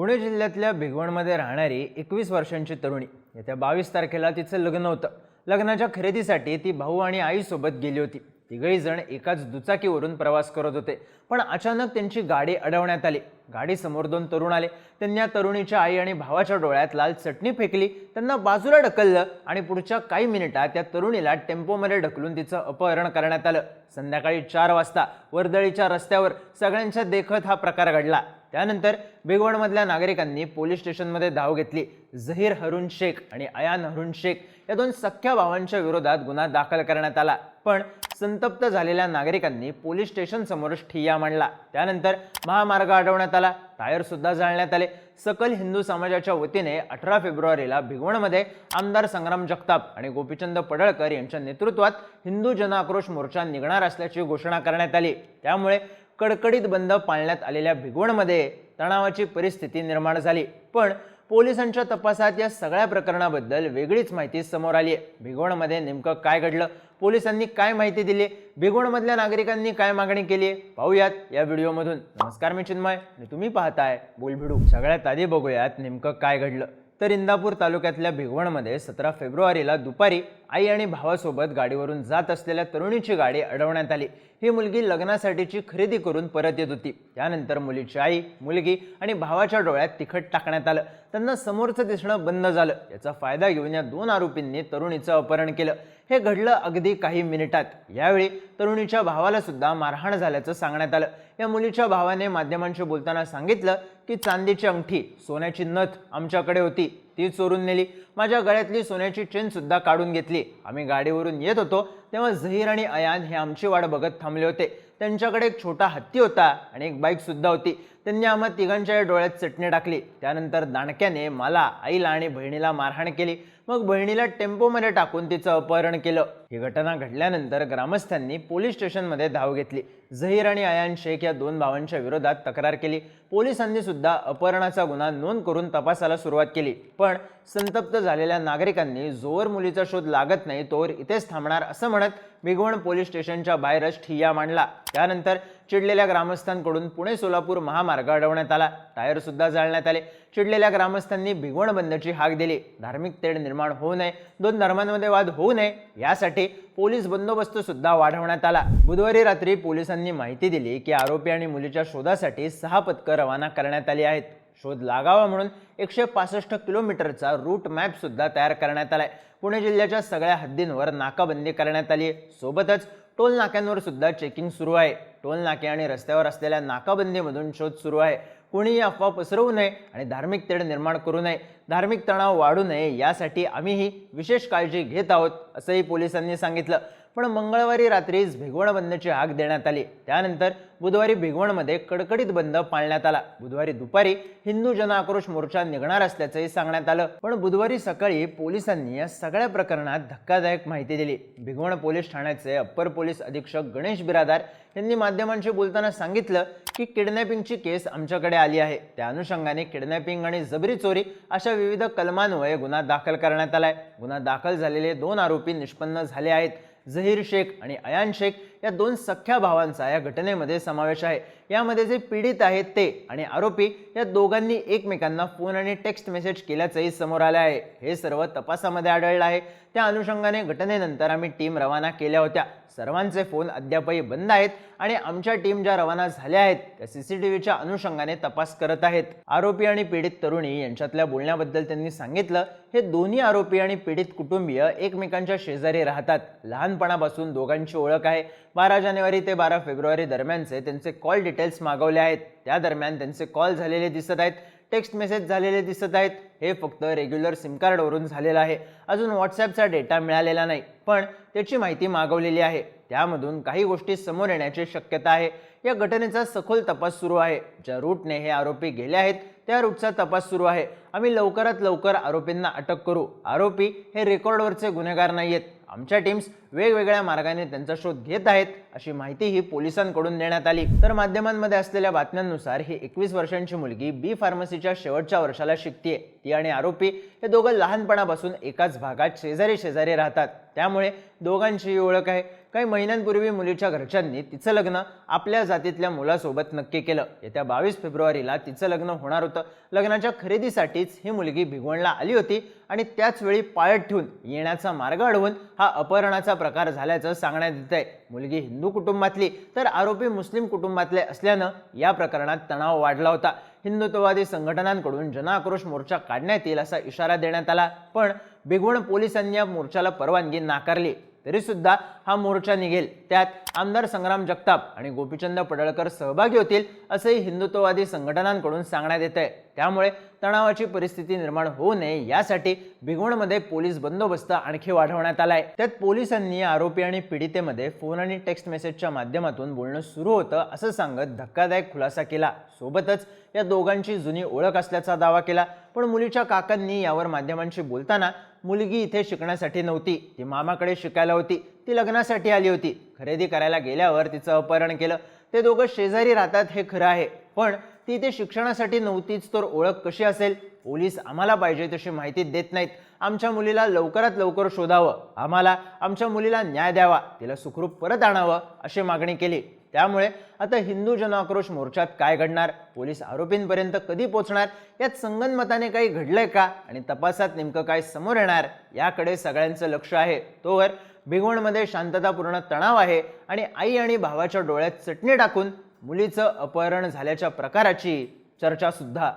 पुणे जिल्ह्यातल्या भिगवणमध्ये राहणारी एकवीस वर्षांची तरुणी. येत्या बावीस तारखेला तिचं लग्न होतं. लग्नाच्या खरेदीसाठी ती भाऊ आणि आईसोबत गेली होती. तिघही जण एकाच दुचाकीवरून प्रवास करत होते. पण अचानक त्यांची गाडी अडवण्यात आली. गाडी समोर दोन तरुण आले. त्यांनी या तरुणीच्या आई आणि भावाच्या डोळ्यात लाल चटणी फेकली. त्यांना बाजूला ढकललं आणि पुढच्या काही मिनिटात त्या तरुणीला टेम्पोमध्ये ढकलून तिचं अपहरण करण्यात आलं. संध्याकाळी चार वाजता वर्दळीच्या रस्त्यावर सगळ्यांच्या देखत हा प्रकार घडला. त्यानंतर भिगवणमधल्या नागरिकांनी पोलीस स्टेशनमध्ये धाव घेतली. झहीर हरुण शेख आणि अयान हरुण शेख या दोन सख्या भावांच्या विरोधात गुन्हा दाखल करण्यात आला. पण संतप्त झालेल्या नागरिकांनी पोलीस स्टेशन समोर ठिय्या मांडला. त्यानंतर महामार्ग अडवण्यात आला. टायर सुद्धा जाळण्यात आले. सकल हिंदू समाजाच्या वतीने अठरा फेब्रुवारीला भिगवणमध्ये आमदार संग्राम जगताप आणि गोपीचंद पडळकर यांच्या नेतृत्वात हिंदू जनाक्रोश मोर्चा निघणार असल्याची घोषणा करण्यात आली. त्यामुळे कडकडीत बंद पाळण्यात आलेल्या भिगवणमध्ये तणावाची परिस्थिती निर्माण झाली. पण पोलिसांच्या तपासात या सगळ्या प्रकरणाबद्दल वेगळीच माहिती समोर आली आहे भिगवणमध्ये नेमकं काय घडलं? पोलिसांनी काय माहिती दिली भिगवणमधल्या नागरिकांनी काय मागणी केली आहे पाहूयात या व्हिडिओमधून. नमस्कार मी चिन्मय. आणि तुम्ही पाहताय बोलभिडू. सगळ्यात आधी बघूयात नेमकं काय घडलं. तर इंदापूर तालुक्यातल्या भिगवणमध्ये सतरा फेब्रुवारीला दुपारी आई आणि भावासोबत गाडीवरून जात असलेल्या तरुणीची गाडी अडवण्यात आली. ही मुलगी लग्नासाठीची खरेदी करून परत येत होती. त्यानंतर मुलीची आई मुलगी आणि भावाच्या डोळ्यात तिखट टाकण्यात आलं. त्यांना समोरचं दिसणं बंद झालं. याचा फायदा घेऊन या दोन आरोपींनी तरुणीचं अपहरण केलं. हे घडलं अगदी काही मिनिटात. यावेळी तरुणीच्या भावाला सुद्धा मारहाण झाल्याचं सांगण्यात आलं. या मुलीच्या भावाने माध्यमांशी बोलताना सांगितलं की चांदीची अंगठी सोन्याची नथ आमच्याकडे होती. ती चोरून नेली. माझ्या गळ्यातली सोन्याची चेन सुद्धा काढून घेतली. आम्ही गाडीवरून येत होतो तेव्हा झहीर आणि अयान हे आमची वाट बघत थांबले होते. त्यांच्याकडे एक छोटा हत्ती होता आणि एक बाईक सुद्धा होती. त्यांनी आम्हा तिघांच्या डोळ्यात चटणी टाकली. त्यानंतर दाणक्याने मला आईला आणि बहिणीला मारहाण केली. मग बहिणीला टेम्पोमध्ये टाकून तिचं अपहरण केलं. ही घटना घडल्यानंतर ग्रामस्थांनी पोलीस स्टेशनमध्ये धाव घेतली. झहीर आणि अयान शेख या दोन भावांच्या विरोधात तक्रार केली. पोलिसांनी सुद्धा अपहरणाचा गुन्हा नोंद करून तपासाला सुरुवात केली. पण संतप्त झालेल्या नागरिकांनी जोवर मुलीचा शोध लागत नाही तोवर इथेच थांबणार असं म्हणत भिगवण पोलीस स्टेशनच्या बाहेरच ठिय्या मांडला. त्यानंतर चिडलेल्या ग्रामस्थांकडून पुणे सोलापूर महामार्ग अडवण्यात आला. टायर सुद्धा जाळण्यात आले. चिडलेल्या ग्रामस्थांनी भिगवण बंदची हाक दिली. धार्मिक तेढ निर्माण होऊ नये. दोन धर्मांमध्ये वाद होऊ नये यासाठी पोलीस बंदोबस्त सुद्धा वाढवण्यात आला. बुधवारी रात्री पोलिसांनी माहिती दिली की आरोपी आणि मुलीच्या शोधासाठी सहा पथकं रवाना करण्यात आली आहेत. शोध लागावा म्हणून एकशे पासष्ट किलोमीटरचा रूट मॅप सुद्धा तयार करण्यात आलाय. पुणे जिल्ह्याच्या सगळ्या हद्दींवर नाकाबंदी करण्यात आली आहे सोबतच टोल नाक्यांवर सुद्धा चेकिंग सुरू आहे. टोल नाके आणि रस्त्यावर असलेल्या नाकाबंदीमधून शोध सुरू आहे. कुणीही अफवा पसरवू नये आणि धार्मिक तेढ निर्माण करू नये. धार्मिक तणाव वाढू नये यासाठी आम्हीही विशेष काळजी घेत आहोत असंही पोलिसांनी सांगितलं. पण मंगळवारी रात्रीच भिगवण बंदची हाक देण्यात आली. त्यानंतर बुधवारी भिगवणमध्ये कडकडीत बंद पाळण्यात आला. बुधवारी दुपारी हिंदू जन आक्रोश मोर्चा निघणार असल्याचंही सांगण्यात आलं. पण बुधवारी सकाळी पोलिसांनी या सगळ्या प्रकरणात धक्कादायक माहिती दिली. भिगवण पोलीस ठाण्याचे अप्पर पोलीस अधीक्षक गणेश बिरादार यांनी माध्यमांशी बोलताना सांगितलं की किडनॅपिंगची केस आमच्याकडे आली आहे. त्या अनुषंगाने किडनॅपिंग आणि जबरी चोरी अशा विविध कलमान्वये गुन्हा दाखल करण्यात आलाय. गुन्हा दाखल झालेले दोन आरोपी निष्पन्न झाले आहेत. झहीर शेख आणि अयान शेख या दोन सख्या भावांचा या घटनेमध्ये समावेश आहे. यामध्ये जे पीडित आहेत ते आणि आरोपी या दोघांनी एकमेकांना फोन आणि टेक्स्ट मेसेज केल्याचंही समोर आलं आहे. हे सर्व तपासामध्ये आढळलं आहे. त्या अनुषंगाने घटनेनंतर आम्ही टीम रवाना केल्या होत्या. सर्वांचे फोन अद्यापही बंद आहेत आणि आमच्या टीम ज्या रवाना झाल्या आहेत त्या सीसीटीव्हीच्या अनुषंगाने तपास करत आहेत. आरोपी आणि पीडित तरुणी यांच्यातल्या बोलण्याबद्दल त्यांनी सांगितलं हे दोन्ही आरोपी आणि पीडित कुटुंबीय एकमेकांच्या शेजारी राहतात. लहानपणापासून दोघांची ओळख आहे. बारा जानेवारी ते बारा फेब्रुवारी दरम्यानचे त्यांचे कॉल डिटेल्स मागवले आहेत. त्या दरम्यान त्यांचे कॉल झालेले दिसत आहेत. टेक्स्ट मेसेज झालेले दिसत आहेत. हे फक्त रेग्युलर सिम कार्डवरून झालेलं आहे. अजून व्हॉट्सॲपचा डेटा मिळालेला नाही पण त्याची माहिती मागवलेली आहे. त्यामधून काही गोष्टी समोर येण्याची शक्यता आहे. या घटनेचा सखोल तपास सुरू आहे. ज्या रूटने हे आरोपी गेले आहेत त्या रूटचा तपास सुरू आहे. आम्ही लवकरात लवकर आरोपींना अटक करू. आरोपी हे रेकॉर्डवरचे गुन्हेगार नाही आहेत आमच्या टीम्स वेगवेगळ्या मार्गाने त्यांचा शोध घेत आहेत. अशी माहितीही पोलिसांकडून देण्यात आली. तर माध्यमांमध्ये असलेल्या बातम्यांनुसार ही एकवीस वर्षांची मुलगी बी फार्मसीच्या शेवटच्या वर्षाला शिकतीये. ती आणि आरोपी हे दोघं लहानपणापासून एकाच भागात शेजारी शेजारी राहतात. त्यामुळे दोघांचीही ओळख आहे. काही महिन्यांपूर्वी मुलीच्या घरच्यांनी तिचं लग्न आपल्या जातीतल्या मुलासोबत नक्की केलं. येत्या बावीस फेब्रुवारीला तिचं लग्न होणार होतं. लग्नाच्या खरेदीसाठीच ही मुलगी भिगवणला आली होती आणि त्याचवेळी पाळत ठेवून येण्याचा मार्ग अडवून हा अपहरणाचा प्रकार झाल्याचं सांगण्यात येत आहे मुलगी हिंदू कुटुंबातली तर आरोपी मुस्लिम कुटुंबातले असल्यानं या प्रकरणात तणाव वाढला होता. हिंदुत्ववादी संघटनांकडून जनआक्रोश मोर्चा काढण्यात येईल असा इशारा देण्यात आला पण भिगवण पोलिसांनी या मोर्चाला परवानगी नाकारली. तरीसुद्धा हा मोर्चा निघेल. त्यात आमदार संग्राम जगताप आणि गोपीचंद पडळकर सहभागी होतील असंही हिंदुत्ववादी संघटनांकडून सांगण्यात येत आहे त्यामुळे तणावाची परिस्थिती निर्माण होऊ नये यासाठी भिगवणमध्ये पोलीस बंदोबस्त आणखी वाढवण्यात आलाय. त्यात पोलिसांनी आरोपी आणि पीडितेमध्ये फोन आणि टेक्स्ट मेसेजच्या माध्यमातून बोलणं सुरू होतं असं सांगत धक्कादायक खुलासा केला. सोबतच या दोघांची जुनी ओळख असल्याचा दावा केला. पण मुलीच्या काकांनी यावर माध्यमांशी बोलताना मुलगी इथे शिकण्यासाठी नव्हती. ती मामाकडे शिकायला होती. ती लग्नासाठी आली होती. खरेदी करायला गेल्यावर तिचं अपहरण केलं. ते दोघं शेजारी राहतात हे खरं आहे. पण ती इथे शिक्षणासाठी नव्हतीच तर ओळख कशी असेल? पोलीस आम्हाला पाहिजे तशी माहिती देत नाहीत. आमच्या मुलीला लवकरात लवकर शोधावं. आम्हाला आमच्या मुलीला न्याय द्यावा. तिला सुखरूप परत आणावं अशी मागणी केली. त्यामुळे आता हिंदू जनआक्रोश मोर्चात काय घडणार? पोलीस आरोपींपर्यंत कधी पोहोचणार यात संगनमताने काही घडलंय का? आणि तपासात नेमकं काय समोर येणार? याकडे सगळ्यांचं लक्ष आहे. तोवर भिगवणमध्ये शांततापूर्ण तणाव आहे आणि आई आणि भावाच्या डोळ्यात चटणी टाकून मुलीचं अपहरण झाल्याच्या प्रकाराची चर्चासुद्धा